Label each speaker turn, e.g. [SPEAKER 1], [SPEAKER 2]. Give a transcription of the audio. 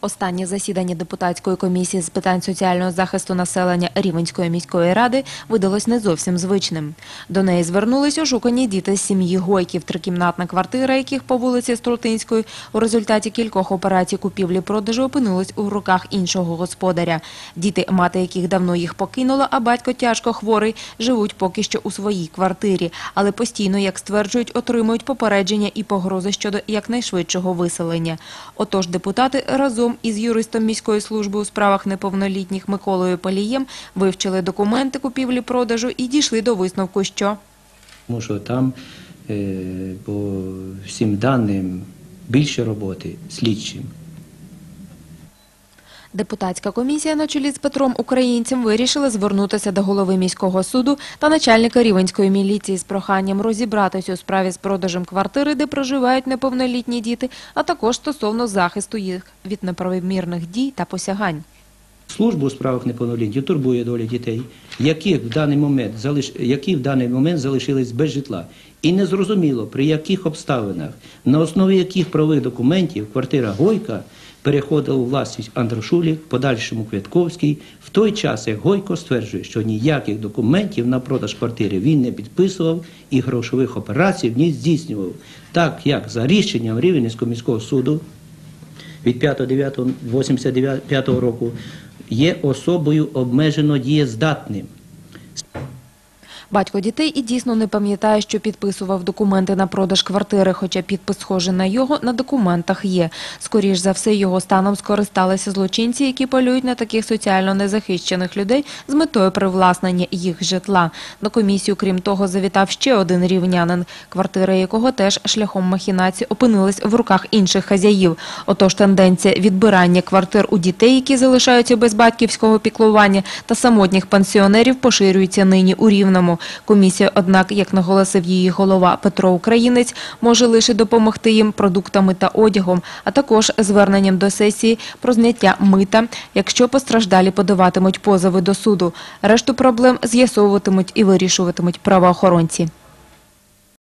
[SPEAKER 1] Останнє засідання депутатської комісії з питань соціального захисту населення Рівенської міської ради видалось не зовсім звичним. До неї звернулись ошукані діти з сім'ї Гойків, трикімнатна квартира яких по вулиці Струтинської у результаті кількох операцій купівлі-продажу опинилась у руках іншого господаря. Діти, мати яких давно їх покинула, а батько тяжко хворий, живуть поки що у своїй квартирі, але постійно, як стверджують, отримують попередження і погрози щодо якнайшвидшого виселення. Отож, депутати разом із юристом міської служби у справах неповнолітніх Миколою Палієм вивчили документи купівлі-продажу і дійшли до висновку, що
[SPEAKER 2] Тому що там е, по всім даним більше роботи слідчим.
[SPEAKER 1] Депутатська комісія на чолі з Петром Українцем вирішила звернутися до голови міського суду та начальника Рівенської міліції з проханням розібратися у справі з продажем квартири, де проживають неповнолітні діти, а також стосовно захисту їх від неправомірних дій та посягань.
[SPEAKER 2] Службу у справах неповнолітніх турбує доля дітей, які в даний момент які в даний момент залишились без житла. І незрозуміло, при яких обставинах, на основі яких правових документів квартира Гойка переходила у власність Андрошулі, в подальшому Квятковський, в той час, як Гойко стверджує, що ніяких документів на продаж квартири він не підписував і грошових операцій не здійснював, так як за рішенням Рівненського міського суду від 5.9.89 року є особою обмежено дієздатним.
[SPEAKER 1] Батько дітей і дійсно не пам'ятає, що підписував документи на продаж квартири, хоча підпис схожий на його на документах є. Скоріш за все, його станом скористалися злочинці, які полюють на таких соціально незахищених людей з метою привласнення їх житла. На комісію, крім того, завітав ще один рівнянин, квартири якого теж шляхом махінації опинились в руках інших хазяїв. Отож, тенденція відбирання квартир у дітей, які залишаються без батьківського піклування, та самотніх пенсіонерів поширюється нині у Рівному. Комісія, однак, як наголосив її голова Петро Українець, може лише допомогти їм продуктами та одягом, а також зверненням до сесії про зняття мита, якщо постраждалі подаватимуть позови до суду. Решту проблем з'ясовуватимуть і вирішуватимуть правоохоронці.